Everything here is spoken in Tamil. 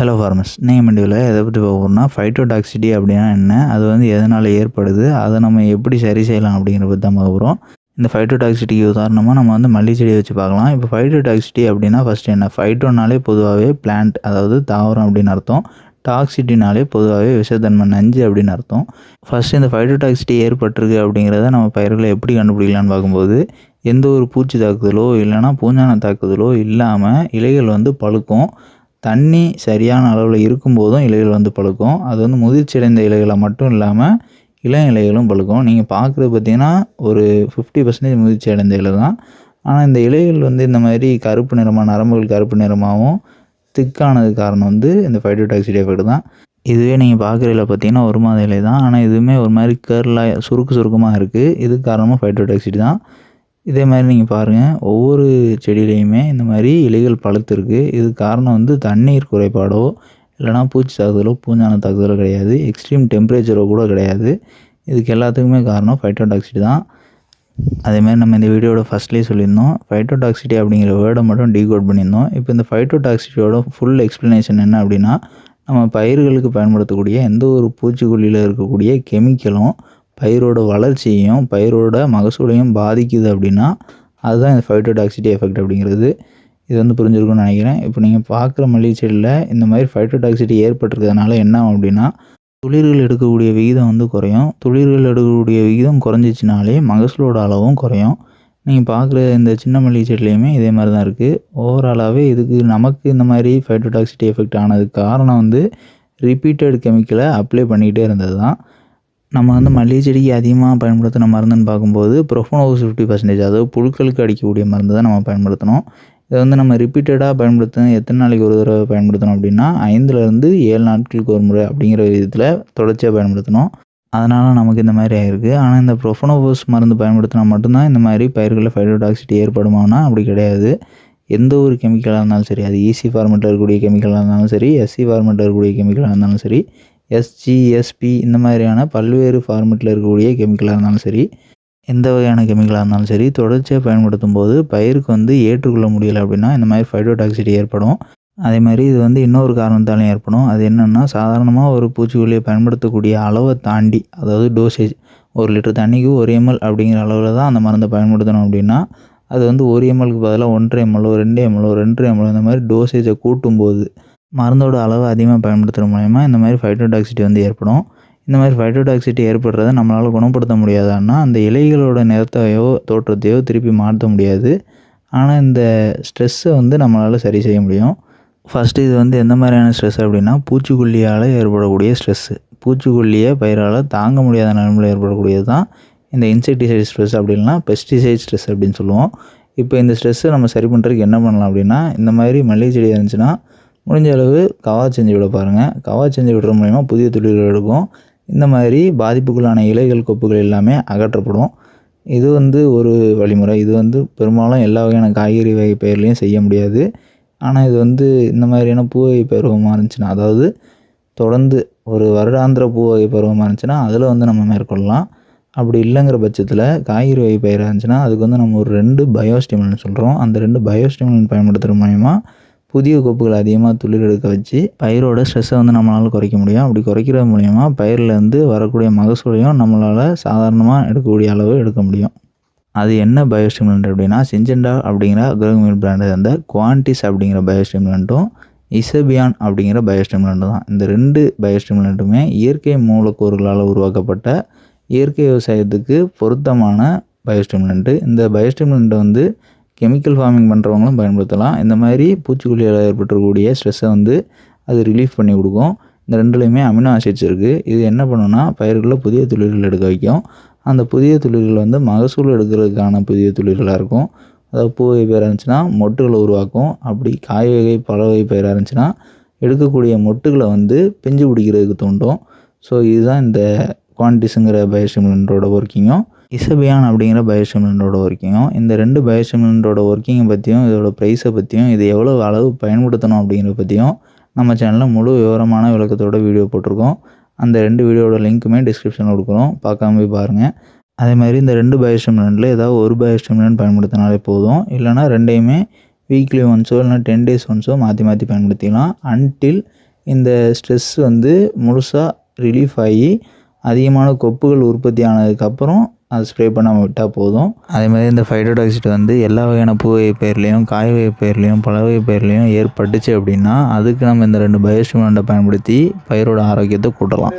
ஹலோ ஃபார்மஸ் நீங்கள் மண்டியில் எதை பற்றி பார்க்க ஃபைட்டோடாக்சிட்டி அப்படின்னா என்ன? அது வந்து எதனால் ஏற்படுது? அதை நம்ம எப்படி சரி செய்யலாம் அப்படிங்கிற பற்றி தான் போகிறோம் இந்த ஃபைட்டோடாக்சிட்டிக்கு உதாரணமாக நம்ம வந்து மல்லி செடியை வச்சு பார்க்கலாம். இப்போ ஃபைட்டோடாக்சிட்டி அப்படின்னா ஃபஸ்ட்டு என்ன? ஃபைட்டோனாலே பொதுவாகவே பிளான்ட் அதாவது தாவரம் அப்படின்னு அர்த்தம். டாக்சிட்டினாலே பொதுவாகவே விஷத்தன்மை நஞ்சு அப்படின்னு அர்த்தம். ஃபஸ்ட்டு இந்த ஃபைட்டோடாக்சிட்டி ஏற்பட்டிருக்கு அப்படிங்கிறத நம்ம பயிர்களை எப்படி கண்டுபிடிக்கலான்னு பார்க்கும்போது எந்த ஒரு பூச்சி தாக்குதலோ இல்லைனா பூஞ்சான தாக்குதலோ இல்லாமல் இலைகள் வந்து பழுக்கும். தண்ணி சரியான அளவில் இருக்கும்போதும் இலைகள் வந்து பழுக்கும். அது வந்து முதிர்ச்சி அடைந்த இலைகளை மட்டும் இல்லாமல் இளம் இலைகளும் பழுக்கும். நீங்கள் பார்க்குறது பார்த்திங்கன்னா ஒரு ஃபிஃப்டி பர்சன்டேஜ் முதிர்ச்சி அடைந்த இலை தான். ஆனால் இந்த இலைகள் வந்து இந்த மாதிரி கருப்பு நிறமாக நரம்புகள் கருப்பு நிறமாகவும் திக்கானது காரணம் வந்து இந்த ஃபைட்டோடாக்சிடி எஃபெக்ட் தான். இதுவே நீங்கள் பார்க்குறதுல பார்த்தீங்கன்னா ஒரு மாத இலை தான். ஆனால் இதுவுமே ஒரு மாதிரி கேர்லாக சுருக்கு சுருக்கமாக இருக்குது இது காரணமாக ஃபைட்டோடாக்சிடி தான். இதே மாதிரி நீங்கள் பாருங்கள் ஒவ்வொரு செடியிலையுமே இந்த மாதிரி இலைகள் பழுத்திருக்கு. இது காரணம் வந்து தண்ணீர் குறைபாடோ இல்லைனா பூச்சி தாக்குதலோ பூஞ்சான தாக்குதலோ கிடையாது. எக்ஸ்ட்ரீம் டெம்பரேச்சரோ கூட கிடையாது. இதுக்கு எல்லாத்துக்குமே காரணம் ஃபைட்டோடாக்சிட்டி தான். அதேமாதிரி நம்ம இந்த வீடியோட ஃபஸ்ட்லேயே சொல்லியிருந்தோம். ஃபைட்டோடாக்சிட்டி அப்படிங்கிற வேர்டை மட்டும் டீகோட் பண்ணியிருந்தோம். இப்போ இந்த ஃபைட்டோடாக்சிட்டியோட ஃபுல் எக்ஸ்ப்ளனேஷன் என்ன அப்படின்னா நம்ம பயிர்களுக்கு பயன்படுத்தக்கூடிய எந்த ஒரு பூச்சிக்கொல்லியில் இருக்கக்கூடிய கெமிக்கலும் பயிரோட வளர்ச்சியையும் பயிரோட மகசூலையும் பாதிக்குது அப்படின்னா அதுதான் இந்த ஃபைட்டோடாக்சிட்டி எஃபெக்ட் அப்படிங்கிறது. இது வந்து புரிஞ்சிருக்கும்னு நினைக்கிறேன். இப்போ நீங்கள் பார்க்குற மல்லிகை செடியில் இந்த மாதிரி ஃபைட்டோடாக்சிட்டி ஏற்பட்டிருக்கிறதுனால என்ன ஆகும் அப்படின்னா துளிர்கள் எடுக்கக்கூடிய விகிதம் வந்து குறையும். துளிர்கள் எடுக்கக்கூடிய விகிதம் குறைஞ்சிச்சினாலே மகசூலோட அளவும் குறையும். நீங்கள் பார்க்குற இந்த சின்ன மல்லிகை செடிலையுமே இதே மாதிரி தான் இருக்குது ஓவராலாகவே இதுக்கு நமக்கு இந்த மாதிரி ஃபைட்டோடாக்சிட்டி எஃபெக்ட் ஆனதுக்கு காரணம் வந்து ரிப்பீட்டட் கெமிக்கலை அப்ளை பண்ணிக்கிட்டே இருந்தது தான் நம்ம வந்து மல்லிகை செடிக்கு அதிகமாக பயன்படுத்தின மருந்துன்னு பார்க்கும்போது ப்ரொஃபனோஸ் ஃபிஃப்டி பர்சன்டேஜ் அதாவது புழுக்களுக்கு அடிக்கக்கூடிய மருந்து தான் நம்ம பயன்படுத்தணும். இதை வந்து நம்ம ரிப்பீட்டடாக பயன்படுத்தணும் எத்தனை நாளைக்கு ஒரு தடவை பயன்படுத்தணும் அப்படின்னா ஐந்துலேருந்து ஏழு நாட்களுக்கு ஒரு முறை அப்படிங்கிற விதத்தில் தொடர்ச்சியாக பயன்படுத்தணும். அதனால் நமக்கு இந்த மாதிரி ஆகிருக்கு ஆனால் இந்த ப்ரொஃபனோவோஸ் மருந்து பயன்படுத்தினா மட்டும்தான் இந்த மாதிரி பயிர்களில் ஃபைட்ரோடாக்சிட்டி ஏற்படுமானா? அப்படி கிடையாது. எந்த ஒரு கெமிக்கலாக இருந்தாலும் சரி அது ஈசி ஃபார்மெட்டில் இருக்கக்கூடிய கெமிக்கலாக இருந்தாலும் சரி எஸ்சி ஃபார்மெட்டில் இருக்கக்கூடிய கெமிக்கலாக இருந்தாலும் சரி எஸ்ஜிஎஸ்பி இந்த மாதிரியான பல்வேறு ஃபார்மெட்டில் இருக்கக்கூடிய கெமிக்கலாக இருந்தாலும் சரி எந்த வகையான கெமிக்கலாக இருந்தாலும் சரி தொடர்ச்சியாக பயன்படுத்தும் போது பயிருக்கு வந்து ஏற்றுக்கொள்ள முடியலை அப்படின்னா இந்த மாதிரி ஃபைட்டோடாக்சிட்டி ஏற்படும். அதே மாதிரி இது வந்து இன்னொரு காரணத்தாலும் ஏற்படும். அது என்னென்னா சாதாரணமாக ஒரு பூச்சிக்கொல்லியை பயன்படுத்தக்கூடிய அளவை தாண்டி அதாவது டோசேஜ் ஒரு லிட்டர் தண்ணிக்கு ஒரு எம்எல் அப்படிங்கிற அளவில் தான் அந்த மருந்தை பயன்படுத்தணும் அப்படின்னா அது வந்து ஒரு எம்எல்க்கு பதிலாக ஒன்றரை எம்எல்ஓ ரெண்டு எம்எல்ஓ ரெண்டு எம்எல்ஓ இந்த மாதிரி டோசேஜை கூட்டும்போது மருந்தோட அளவு அதிகமாக பயன்படுத்துகிற மூலயமா இந்த மாதிரி ஃபைட்டோடாக்சிட்டி வந்து ஏற்படும். இந்த மாதிரி ஃபைட்டோடாக்சிட்டி ஏற்படுறதை நம்மளால் குணப்படுத்த முடியாதான்னா அந்த இலைகளோட நிறத்தையோ தோற்றத்தையோ திருப்பி மாற்ற முடியாது. ஆனால் இந்த ஸ்ட்ரெஸ்ஸை வந்து நம்மளால் சரி செய்ய முடியும். ஃபஸ்ட்டு இது வந்து எந்த மாதிரியான ஸ்ட்ரெஸ் அப்படின்னா பூச்சிக்கொல்லியால் ஏற்படக்கூடிய ஸ்ட்ரெஸ்ஸு பூச்சிக்கொல்லியை பயிரால் தாங்க முடியாத நிலைமையில் ஏற்படக்கூடியது தான் இந்த இன்செக்டிசைட் ஸ்ட்ரெஸ் அப்படின்னா பெஸ்டிசைட் ஸ்ட்ரெஸ் அப்படின்னு சொல்லுவோம். இப்போ இந்த ஸ்ட்ரெஸ்ஸை நம்ம சரி பண்ணுறதுக்கு என்ன பண்ணலாம் அப்படின்னா இந்த மாதிரி மல்லிகை செடி இருந்துச்சுன்னா முடிஞ்ச அளவு கவா செஞ்சு விட பாருங்கள் கவா செஞ்சு விடுற மூலிமா புதிய துளிர்கள் எடுக்கும். இந்த மாதிரி பாதிப்புக்குள்ளான இலைகள் கொப்புகள் எல்லாமே அகற்றப்படும். இது வந்து ஒரு வழிமுறை. இது வந்து பெரும்பாலும் எல்லா வகையான காய்கறி வகை பயிர்லையும் செய்ய முடியாது. ஆனால் இது வந்து இந்த மாதிரியான பூ வகை பருவமாக இருந்துச்சுன்னா அதாவது தொடர்ந்து ஒரு வருடாந்திர பூ வகை பருவமாக இருந்துச்சுன்னா அதில் வந்து நம்ம மேற்கொள்ளலாம். அப்படி இல்லைங்கிற பட்சத்தில் காய்கறி வகை பயிராக இருந்துச்சுன்னா அதுக்கு வந்து நம்ம ஒரு ரெண்டு பயோஸ்டிமுலன் சொல்கிறோம் அந்த ரெண்டு பயோஸ்டிமுலன் பயன்படுத்துகிற மூலயமா புதிய கொப்புகள் அதிகமாக துளிர் எடுக்க வச்சு பயிரோட ஸ்ட்ரெஸ்ஸை வந்து நம்மளால் குறைக்க முடியும். அப்படி குறைக்கிறது மூலயமா பயிர்லேருந்து வரக்கூடிய மகசூலையும் நம்மளால் சாதாரணமாக எடுக்கக்கூடிய அளவு எடுக்க முடியும். அது என்ன பயோஸ்டிமுலண்ட் அப்படின்னா சிஞ்செண்டா அப்படிங்கிற அக்ரோமில் பிராண்டை சேர்ந்த குவான்டிஸ் அப்படிங்கிற பயோஸ்டிமுலண்ட்டும் இசபியான் அப்படிங்கிற பயோஸ்டிமுலண்ட் தான். இந்த ரெண்டு பயோஸ்டிமுலண்ட்டுமே இயற்கை மூலக்கூறுகளால் உருவாக்கப்பட்ட இயற்கை விவசாயத்துக்கு பொருத்தமான பயோஸ்டிமுலண்ட்டு இந்த பயோஸ்டிமுலண்ட்டை வந்து கெமிக்கல் ஃபார்மிங் பண்ணுறவங்களும் பயன்படுத்தலாம். இந்த மாதிரி பூச்சிக்கொல்லியால் ஏற்பட்டுக்கூடிய ஸ்ட்ரெஸ்ஸை வந்து அது ரிலீஃப் பண்ணி கொடுக்கும். இந்த ரெண்டுலேயுமே அமினோ ஆசிட்ஸ் இருக்குது இது என்ன பண்ணுன்னா பயிர்களில் புதிய தொழில்கள் எடுக்க வைக்கும். அந்த புதிய தொழில்கள் வந்து மகசூல் எடுக்கிறதுக்கான புதிய தொழில்களாக இருக்கும். அதாவது பூ வகை பயிராக இருந்துச்சுன்னா மொட்டுகளை உருவாக்கும். அப்படி காய் வகை பழ வகை பயிராக இருந்துச்சுன்னா எடுக்கக்கூடிய மொட்டுகளை வந்து பிஞ்சு பிடிக்கிறதுக்கு தூண்டும். ஸோ இதுதான் இந்த குவான்டிஸுங்கிற பயோஸ்டிமுலண்ட்டோட ஒர்க்கிங்கும் இசபியான் அப்படிங்கிற பயோஸ்டிமுலண்ட்டோட ஒர்க்கிங்கும் இந்த ரெண்டு பயோஸ்டிமுலண்ட்டோட ஒர்க்கிங்கை பற்றியும் இதோட ப்ரைஸை பற்றியும் இது எவ்வளோ அளவு பயன்படுத்தணும் அப்படிங்கிறத பற்றியும் நம்ம சேனலில் முழு விவரமான விளக்கத்தோட வீடியோ போட்டிருக்கோம். அந்த ரெண்டு வீடியோட லிங்க்குமே டிஸ்கிரிப்ஷனில் கொடுக்குறோம். பார்க்காம போய் பாருங்கள் அதே மாதிரி இந்த ரெண்டு பயோஸ்டிமுலண்ட்டில் ஏதாவது ஒரு பயோஸ்டிமுலண்ட் பயன்படுத்தினாலே போதும். இல்லைனா ரெண்டையுமே வீக்லி ஒன்ஸோ இல்லைனா டென் டேஸ் ஒன்ஸோ மாற்றி மாற்றி பயன்படுத்திக்கலாம். அன்டில் இந்த ஸ்ட்ரெஸ் வந்து முழுசாக ரிலீஃப் ஆகி அதிகமான கொப்புகள் உற்பத்தி ஆனதுக்கப்புறம் அதை ஸ்ப்ரே பண்ணாமல் விட்டால் போதும். அதே மாதிரி இந்த ஃபைட்ரோடாக்சிட் வந்து எல்லா வகையான பூ வகை பயிர்லேயும் காய் வகை பயிர்லேயும் பழ வகை பயிர்லேயும் ஏற்பட்டுச்சு அப்படின்னா அதுக்கு நம்ம இந்த ரெண்டு பயோஸ்டிமுலண்ட்டை பயன்படுத்தி பயிரோட ஆரோக்கியத்தை கூட்டலாம்.